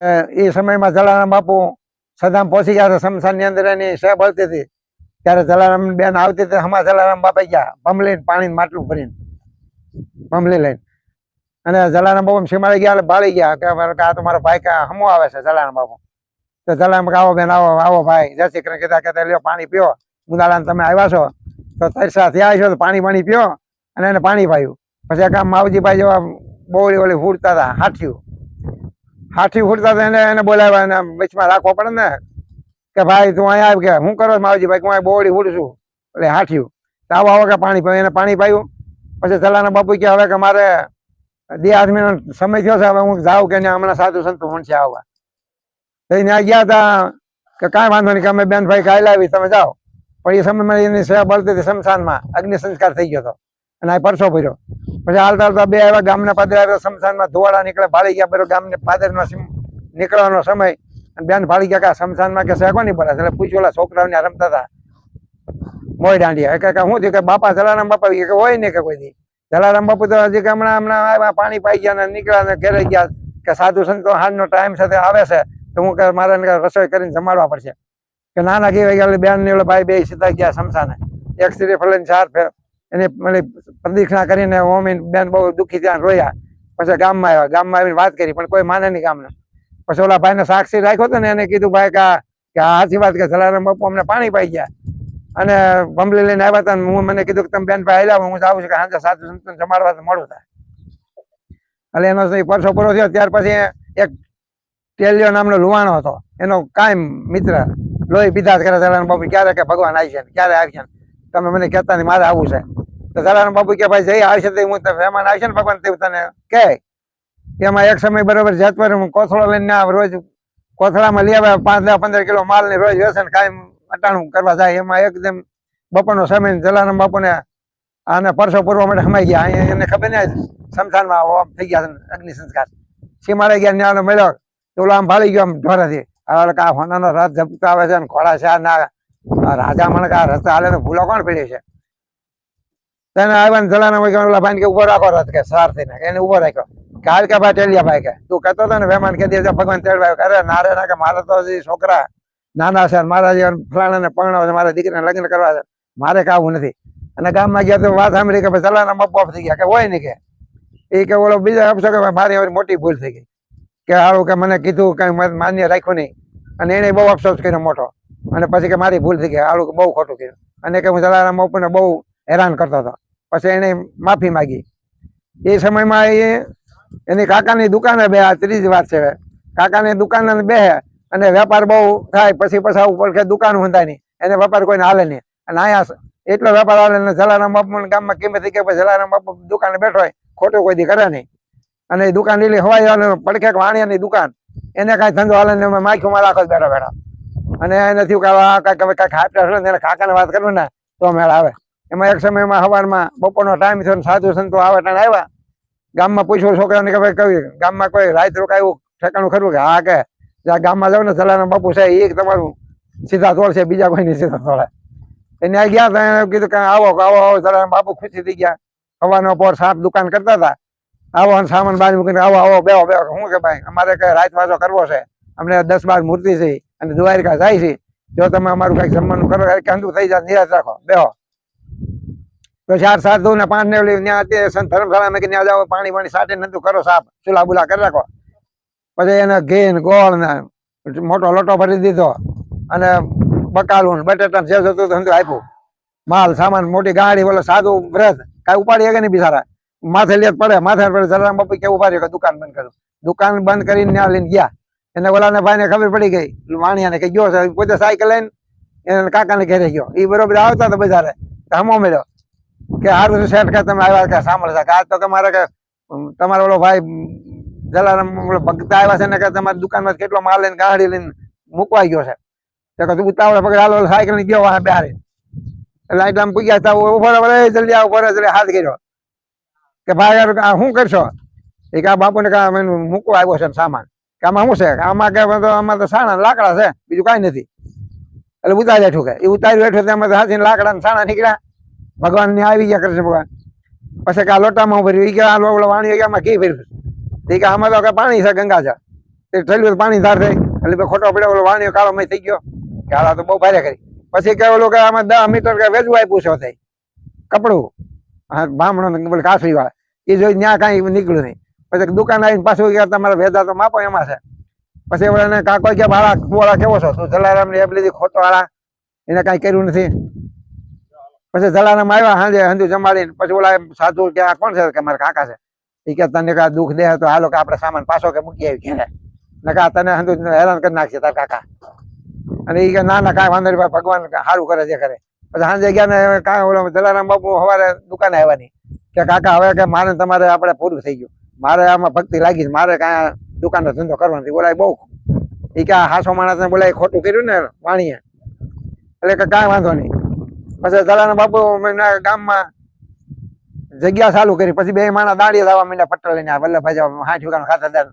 એ સમયમાં જલારામ બાપુ સદામ પહોંચી ગયા હતા શમશાનની અંદર એની સેબ આવતી હતી. ત્યારે જલારામ બેન આવતી હતી હમા જલારામ બાપા ગયા ભમલીને પાણી માટલું ભરીને ભમલી લઈને. અને જલારામ બાપુ સીમાડી ગયા, એટલે બાળી ગયા, કે આ તો મારો ભાઈ કા હમો આવે છે, જલારામ બાપુ. તો જલારામ આવો બેન, આવો આવો ભાઈ. જય શ્રી કૃષ્ણ કીધા કહેતા લ્યો પાણી પીઓ મુદાલાન તમે આવ્યા છો. તો તરસા થયા છો તો પાણી પાણી પીઓ, અને એને પાણી પાયું. પછી કામ માવજીભાઈ જેવા બોળી ઓલી ફૂટતા હતા હાથિયું હાથી ફૂટતા એને એને બોલાવ્યા એને વચમાં રાખવો પડે ને. કે ભાઈ, તું અહીંયા આવી કે, હું કરો માવજી ભાઈ? હું બોડી ફૂટ છું એટલે હાઠ્યું તો આવો કે પાણી પાયું. એને પાણી પાયું. પછી સલાના બાપુ કે, હવે કે મારે બે આદમીનો સમય થયો છે, હવે હું જાઉં કે હમણાં સાધુ સંતો મળશે આવવા. તો ત્યાં ગયા હતા. કે કાંઈ વાંધો નહીં, કે અમે બેન ભાઈ કાલે આવી, તમે જાઓ. પણ એ સમયમાં એની સેવા બળતી હતી શમશાનમાં અગ્નિ સંસ્કાર થઈ ગયો હતો. અને આ પરસો ભર્યો. પછી હાલતા હાલતા બે આવ્યા ગામના પાદરે આવ્યા શમશાનમાં ધોવાડા નીકળે, ભાળી ગયા બરો ગામને પાદરના નીકળવાનો સમય. અને બેન ભાળી ગયા કે શમશાનમાં કે શેકો નહીં પડે એટલે પૂછ્યું છોકરાઓને રમતા હતા મોય દાંડિયા. કે શું થયું? કે બાપા જલારામ બાપા કે હોય ને કે કોઈ દી. જલારામ બાપુ તો હજી કે હમણાં હમણાં આવ્યા, પાણી પાઈ ગયા ને નીકળ્યા ને ઘેરે ગયા કે સાધુ સંતો હાજનો ટાઈમ સાથે આવે છે. તો હું કે મારે રસોઈ કરીને જમાડવા પડશે. કે નાના કેવાય ગયા બેન ને ભાઈ બે સીધા ગયા શમશાને. એક સ્ત્રી ફલે ચાર ફેર એની પ્રદક્ષિણા કરીને ઓમી બેન બહુ દુઃખી ત્યાં રોયા. પછી ગામમાં આવ્યા. ગામમાં આવીને વાત કરી, પણ કોઈ માને નહીં ગામના. પછી ઓલા ભાઈને સાક્ષી રાખ્યો હતો ને, એને કીધું, ભાઈ, કે આ વાત કે જલારામ બાપુ અમને પાણી પાઈ ગયા. અને બમલી લઈને આવ્યા હતા હું મને કીધું કે, તમે બેન ભાઈ આવ્યા હું આવું છું, કે સાંજે સાધુ સંતન જમાડવા મળું થાય એટલે એનો પરસો પૂરો થયો. ત્યાર પછી એક ટેલિયો નામનો લુવાણો હતો. એનો કાયમ મિત્ર લોહી પીધા કરે જલારામ બાપુ ક્યારે કે ભગવાન આવી છે ક્યારે આવી છે તમે મને કહેતા નહીં, મારે આવવું છે. તો જલારામ બાપુ કે ભાઈ જઈ આવશે તો હું મહેમાન આવશે ને ભગવાન તે તને કહે. એમાં એક સમય બરોબર જેતપર હું કોથળો લઈને ના રોજ કોથળામાં લઈ આવે પાંચ પંદર કિલો માલ ને રોજ વ્યસન કાયમ અટાણું કરવા જાય. એમાં એકદમ બપોરનો સમય ને જલારામ બાપુને આને પરસો પૂરવા માટે સમાઈ ગયા. અહીંયા એને ખબર ને શમશાનમાં ઓમ થઈ ગયા અગ્નિ સંસ્કાર. સીમાડે ગયા ન્યાનો મળ્યો તો આમ ભાળી ગયો આમ ઢોરાથી. આ હોનાનો રથ ઝપતો આવે છે અને ખોળા છે આ ના આ રાજા મને આ રસ્તા હાલે ભૂલો કોણ પડી છે? તેને આવ્યા ને જલાના હોય ઓલા ભાઈ કે ઊભો રાખો રથ કે સાર થઈને એને ઊભો રાખ્યો. કે કે ભાઈ ટેલિયા ભાઈ કે. તું કહેતો હતો ને મહેમાન કે દેજો ભગવાન તેડવા આવ્યો. અરે નારે ના કે મારે તો હજી છોકરા નાના છે મારા જે ફલાણાને પરણાવ છે મારા દીકરીને લગ્ન કરવા છે. મારે કાવું નથી. અને ગામમાં ગયા તો વાત સાંભળી કે ભાઈ સલાના બાપ બાપ થઈ ગયા. કે હોય નહીં કે. એ કે ઓલો બીજા આપશો કે ભાઈ મારી હવે મોટી ભૂલ થઈ ગઈ. કે હારું કે મને કીધું કઈ માન્ય રાખ્યું નહીં. અને એને બહુ અફસોસ કર્યો મોટો. અને પછી કે મારી ભૂલ થઈ ગઈ હારું બહુ ખોટું કર્યું. અને કે હું જલારામ બાપુને બહુ હેરાન કરતો હતો. પછી એને માફી માગી. એ સમયમાં એ એની કાકાની દુકાને બે, આ ત્રીજી વાત છે. કાકાની દુકાને બે અને વેપાર બહુ થાય, પછી પછી ઉપર કે દુકાન hunધાય નહીં. એને વેપાર કોઈને હાલે નહીં. અને અહીંયા એટલો વેપાર હાલે ને જલારામ બાપુ ગામમાં કિંમત કે જલારામ બાપુ દુકાને બેઠો હોય, ખોટું કોઈ દી કરે નહીં. અને દુકાન લીલી હવાઈ હાલે પડખે વાણિયાની દુકાન. એને કાંઈ ધંધો હાલે ને માખ્યું મારા આખો બેઠા બેઠા. અને આ કાંઈક છે ને એને કાકાને વાત કરું ને, તો મેળ આવે. એમાં એક સમયમાં સવારમાં બપોરનો ટાઈમ થયો સાધુ સંતો આવે ત્યાં આવ્યા. ગામમાં પૂછ્યું છોકરાને કે ભાઈ કયું ગામમાં કોઈ રાત રોકાયું ઠેકાણું ખરું કે? હા, કે. જ્યાં ગામમાં જાવ ને જલારામ બાપુ છે એ તમારું સીધા તોડ છે, બીજા કોઈ નહીં સીધા તોડે એને આ ગયા તા, એને કીધું કે, આવો આવો આવો જલારામ બાપુ ખુશી થઈ ગયા. હવાનો પોર સાપ દુકાન કરતા હતા. આવો અને સામાન બાજુ મૂકીને, આવો આવો, બેહો બેવો શું કે, ભાઈ, અમારે કઈ રાત વાજો કરવો છે? અમને દસ બાર મૂર્તિ છે અને દ્વારિકા જાય છે. જો તમે અમારું કંઈક જમવાનું કરો કે અંધું થઈ જાય, નિરાશ રાખો. બેહો. તો ચાર સાધુ ને પાંચ ને ત્યાં ધર્મશાળા કે ત્યાં જાઓ, પાણી પાણી સાટે નતું કરો સાફ ચૂલા બુલા કરી રાખો. પછી એને ઘેન, ગોળ ને મોટો લોટો ભરી દીધો. અને બકાલું બટેટા જે જતું ધંધું આપ્યું. માલ, સામાન, મોટી ગાડી બોલો સાધુ વ્રત. કાંઈ ઉપાડી કે નહીં બિચારા? માથે લેત પડે, માથે પડે, જરા બાપુ કેવું ઉપાડ્યું કે દુકાન બંધ કરું દુકાન બંધ કરીને ત્યાં લઈને ગયા. એને ઓલાને ભાઈને ખબર પડી ગઈ. વાણિયાને કે ગયો છે પોતે સાયકલ લઈને એને કાકાને ઘરે ગયો. એ બરોબર આવતા હતા બજારે હમો મળ્યો. કે હારું શેઠ કે તમે આવ્યા કે સાંભળતા કે આજ તો કે મારે કે તમારો ઓલો ભાઈ જલારામ ભક્ત આવ્યા છે ને કે તમારી દુકાનમાં કેટલો માલ લઈને ગાડી લઈને મૂકવા ગયો છે. તો કે તું ઉતાવળે પકડ હાલો સાયકલ ને ગયો વાહ બહાર. એટલે આમ પૂગ્યા હતા ઊભો રહો, જલ્દી આવો રહો, જલ્દી હાથ કર્યો કે ભાઈ શું કરશો? એ કે આ બાપુને કે મૂકવા આવ્યો છે ને સામાન. આમાં શું છે? આમાં કે આમાં તો સાણા લાકડા છે, બીજું કાંઈ નથી. એટલે ઉતારી બેઠું કે, એ ઉતારી બેઠું તેમાં હાથી લાકડા ને સાણા નીકળ્યા. ભગવાન ને આવી ગયા કૃષ્ણ ભગવાન. પછી કે આ લોટામાં ભર્યું એ કે આ લો- ઓલો વાણી કે આમાં ઘી ભર્યું એ કે આમાં તો કે પાણી છે ગંગા છે તે ઠેલ્યું પાણી ધાર થઈ. એટલે ખોટો પડ્યો, ઓલો વાણીઓ કાળો મય થઈ ગયો. કે હાલા તો બહુ ભારે કરી. પછી કે ઓલો કે આમાં દસ મીટર કે વેચવું આપ્યું છે થઈ કપડું. હા બામણો ને કાસરી વાળા એ જોઈ ત્યાં કાંઈ નીકળ્યું નહીં. પછી દુકાન આવીને પાછું ગયા તમારે તો માપો એમાં છે. પછી એને કાકો કે ભાડા કુવાળા કેવો છો? તું જલારામ ને એમ લીધી ખોટો વાળા એને કાંઈ કર્યું નથી. પછી જલારામ આવ્યા સાંજે હંધુ જમાડીને. પછી ઓલા સાધુ કે, આ કોણ છે? કે, મારા કાકા છે. એ કે, તને કાંઈ દુઃખ દે તો હાલો કે આપણે સામાન પાછો કે મૂકી આવી ઘેરે. ને કા તને હંધુ હેરાન કરી નાખશે તાર કાકા. અને એ કે, ના ના, કાંઈ વાંધો નહીં ભગવાન સારું કરે છે કરે પછી સાંજે ગયા ને કાંઈ ઓલો જલારામ બાપુ સવારે દુકાને આવવાની. કે, કાકા, હવે કે મારે તમારે આપણે પૂરું થઈ ગયું. મારે આમાં ભક્તિ લાગી મારે કાંઈ દુકાનનો ધંધો કરવાનો નથી બોલાય બહુ. એ કે હાસો માણસને બોલાય ખોટું કર્યું ને વાણીએ. એટલે કે કાંઈ વાંધો નહીં. પછી દલાના બાપુ ગામમાં જગ્યા ચાલુ કરી. પછી બે માણા દાડીએ જવા માંડ્યા પટ્ટા લઈને. વલ્લભભાઈ હાથ ઠુકાનું ખાતરદાર.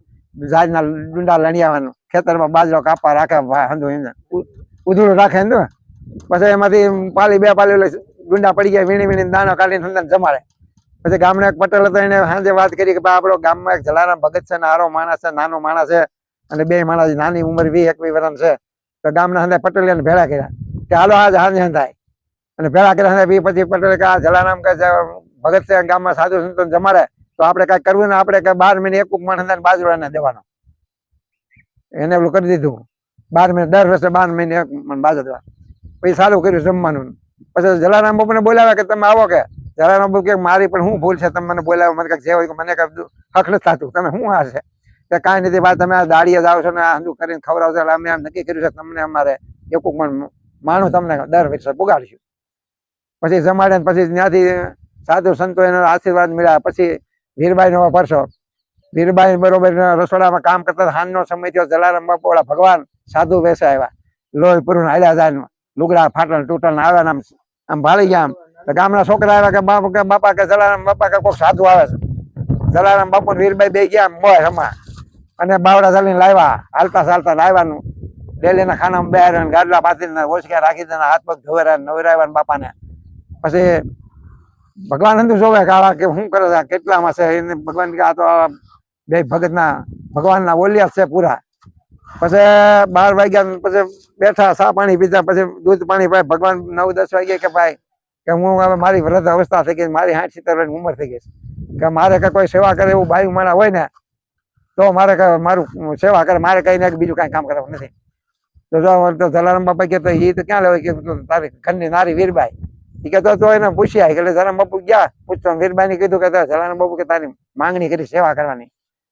ઝાડના ડુંડા લણી આવવાનું. ખેતરમાં બાજરો કાપા રાખે હંધુ એને ઉધળું રાખે ને પછી એમાંથી પાલી બે પાલી ડુંડા પડી ગયા. વીણી વીણી દાણો કાઢીને હંધાને જમાડે. પછી ગામના એક પટેલ હતો એને સાંજે વાત કરી કે ભાઈ આપણો ગામમાં એક જલારામ ભગત છે ને હારો માણસ છે, નાનો માણસ છે અને બે માણસ નાની ઉંમર વી એકવી વર્ષ છે. તો ગામના સાંજે પટેલ એને ભેળા કર્યા કે હાલો આજ સાંજે થાય અને ભેળા કર્યા સાંજે બી પછી પટેલ કે આ જલારામ કે ભગત છે, ગામમાં સાધુ સંતો જમાડે. તો આપણે કઈ કરવું ને આપણે કે બાર મહિને એક માણસ એને દેવાનો. એને પેલું કરી દીધું. બાર મહિને, દર વર્ષે બાર મહિને એક મણ બાજરો દેવાનો પછી સારું કર્યું જમવાનું. પછી જલારામ બાપુને બોલાવ્યા કે તમે આવો કે? જલારામ બાપુ કે મારી પણ શું ભૂલ છે, તમે મને બોલાવો, મને કાંઈક જે હોય મને કાંઈ હક નથી થતું. તમે શું આ છે? કે કાંઈ નથી, ભાઈ તમે આ દાડીએ જાઓ છો ને, આ હંધું કરીને ખવડાવશો એટલે અમે આમ નક્કી કર્યું છે તમને અમારે એક માણું તમને દર વર્ષે પુગાડશું. પછી જમાડે પછી ત્યાંથી સાધુ સંતો એનો આશીર્વાદ મળ્યા. પછી વીરબાઈ નો પરસો. વીરબાઈ બરોબર રસોડામાં કામ કરતા હાનનો સમય થયો, જલારામ બાપુ ભગવાન સાધુ વેસે આવ્યા. લોહી પૂરું હાલ્યા જાય લુગડા ફાટલ તૂટલ આવ્યા આમ આમ ભાળી ગયા આમ. ગામના છોકરા આવ્યા કે બાપ કે બાપા કે જલારામ બાપા કે કોઈક સાધુ આવે છે. જલારામ બાપુ વીરભાઈ બે ગયા, મોય હમા અને બાવડા ચાલીને લાવ્યા, હાલતા ચાલતા લાવવાનું ડેલીના ખાનામાં બેહાર્યા ને ગાડલા પાથરીને ઓછક્યા રાખી દેના હાથ પગ ધોવેરા નવરાવ્યા બાપાને. પછી ભગવાન હતું જોવે કે કે શું કરે છે કેટલામાં છે, એને ભગવાન કે આ તો બે ભગતના, ભગવાનના ઓલિયા છે પૂરા. પછી બાર વાગ્યા પછી બેઠા સા પાણી પીધા, પછી દૂધ પાણી ભાઈ ભગવાન નવ દસ વાગ્યા કે ભાઈ કે હું હવે મારી વૃદ્ધ અવસ્થા થઈ ગઈ, મારી સાઠ સિત્તેર વર્ષની ઉંમર થઈ ગઈ કે મારે કે કોઈ સેવા કરે એવું ભાઈ મારા હોય ને, તો મારે કે મારું સેવા કરે, મારે કઈ ને બીજું કાંઈ કામ કરવાનું નથી. તો તો જલારામ બાપા કે એ તો ક્યાં લેવાય? કે તારી ઘરની નારી વીરબાઈ. એ કહેતો તો એને પૂછ્યા. એટલે જલારામ બાપુ ગયા. પૂછતો વીરબાઈ ને કીધું કે જલારામ બાપુ કે તારી માંગણી કરી સેવા કરવાની.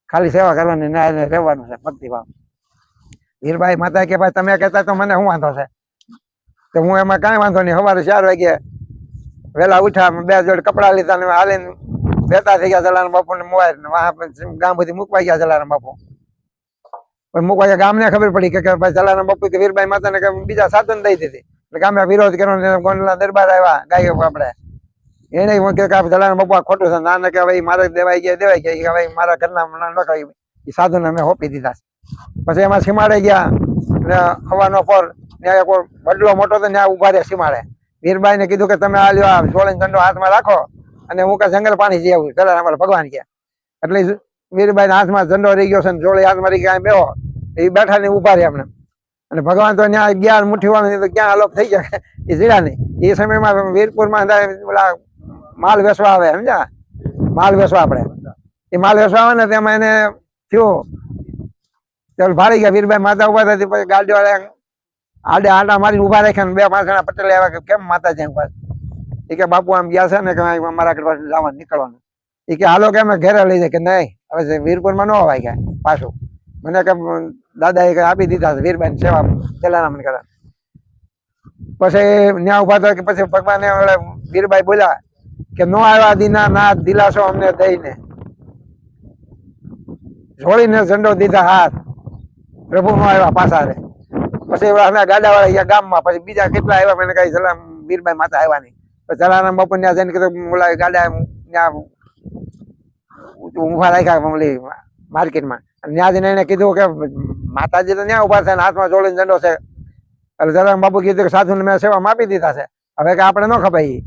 ખાલી સેવા કરવાની ના એને રહેવાનું છે ભક્તિભાવ વીરબાઈ માતા કે, ભાઈ, તમે કહેતા તો મને શું વાંધો છે? તો હું એમાં કાંઈ વાંધો નહીં. સવારે ચાર વાગે વહેલા ઉઠ્યા બે જોડ કપડા લીધા ને હાલીને બેતા થઈ ગયા જલારામ બાપુ ને મોબાઈલ ગામ બધી મૂકવા ગયા જલારામ બાપુ. પણ મૂકવા ગયા, ગામને ખબર પડી કે ભાઈ જલારામ બાપુ કે વીરબાઈ માતાને કે બીજા સાધન દઈ દીધી. એટલે ગામે વિરોધ કર્યો ગોંડલા દરબાર આવ્યા, ગાયો આપણે એને કે જલારામ બાપુ ખોટું છે ના ને કે ભાઈ મારે દેવાઈ ગયા દેવાઈ ગયા કે ભાઈ મારા ઘરના ન સાધન અમે હોપી દીધા. પછી એમાં સીમાડે ગયા ને હવાનો પર ત્યાં વડલો મોટો તો ત્યાં ઊભા રહ્યા સીમાડે. વીરબાઈ ને કીધું કે તમે આ લ્યો, આ સોળીનો ઝંડો હાથમાં રાખો અને હું કે જંગલ પાણી જઈ આવું ચલા અમારા ભગવાન કે એટલે વીરબાઈ હાથમાં ઝંડો રહી ગયો છે જોડે હાથમાં રહી ગયા બેહો. એ બેઠા ને ઊભા રહ્યા એમને અને ભગવાન તો ત્યાં ગયા મુઠ્ઠી વાળું તો ક્યાં અલોપ થઈ ગયા. એ જીડા નહીં. એ સમયમાં વીરપુરમાં પેલા માલ વેસવા આવે, સમજ્યા? માલ વેસવા આપણે. એ માલ વેસવા આવે ને તેમાં એને થયું. ચાલ ગયા. વીરબાઈ માતા ઊભા થતી પછી ગાડી વાળા આડે આડા મારી ઊભા રાખ્યા ને બે જણા પટેલ આવ્યા કે કેમ માતાજી ઊભા એ કે બાપુ આમ ગયા છે ને કે અમારા આગળ જવાનું, નીકળવાનું. એ કે હાલો કે અમે ઘરે લઈ જાય. કે નહીં, હવે વીરપુર વીરપુરમાં ન અવાય ગયા પાછું. મને કે દાદા એ આપી દીધા વીરબાઈ સેવા મને કરે પછી ન્યા ઊભા થયા કે પછી ભગવાને વીરબાઈ બોલ્યા કે નો આવ્યા દીના, ના દિલાસો અમને દઈને. જોડીને ઝંડો દીધા હાથ. પ્રભુ નો આવ્યા પાછા રે પછી ગાડા વાળા અહીંયા ગામમાં, પછી બીજા કેટલા આવ્યા મને કઈ જલા વીરબાઈ માતા આવ્યા નહીં. પછી જલારામ બાપુ ત્યાં જઈને કીધું બોલા ગાડા ત્યાં ઊભા રાખ્યા ઓલી માર્કેટમાં. ત્યાં જઈને એને કીધું કે, માતાજી તો ત્યાં ઊભા છે ને હાથમાં જોડીને ઝંડો છે. એટલે જલારામ બાપુ કીધું કે, સાધુને મેં સેવા માપી દીધા છે. હવે કે આપણે ન ખપાઈ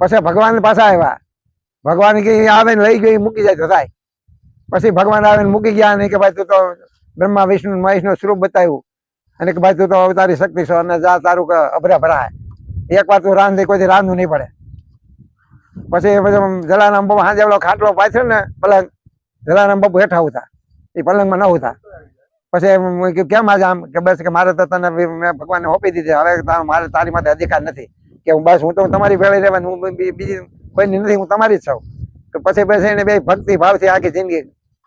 પછી ભગવાન પાછા આવ્યા. ભગવાન કે આવે ને લઈ ગઈ મૂકી જાય તો થાય. પછી ભગવાન આવીને મૂકી ગયા નહીં કે, ભાઈ, તું તો બ્રહ્મા, વિષ્ણુ, મહેશનું સ્વરૂપ બતાવ્યું. અને ભાઈ તું તો અવતારી શક્તિ છો અને જા તારું અભરા ભરાય. એક વાર તું રાંધી કોઈથી રાંધવું નહીં પડે. પછી પછી જલારામ બાપુ હાજે ઓલો ખાટલો પાછળ ને પલંગ. જલારામ બાપુ હેઠા ઉતા એ પલંગમાં ન ઉતા પછી કેમ આજે આમ? કે બસ કે મારે તો તને મેં ભગવાનને હોપી દીધી. હવે તાર- મારે તારી માટે અધિકાર નથી. કે હું બસ, હું તો તમારી ભેળી રહેવાનું, હું બીજી કોઈની નથી, હું તમારી જ છું. તો પછી બસ એને બે ભક્તિ, ભાવથી આખી જિંદગી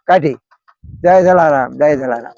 કાઢી. જય જલારામ જય જલારામ.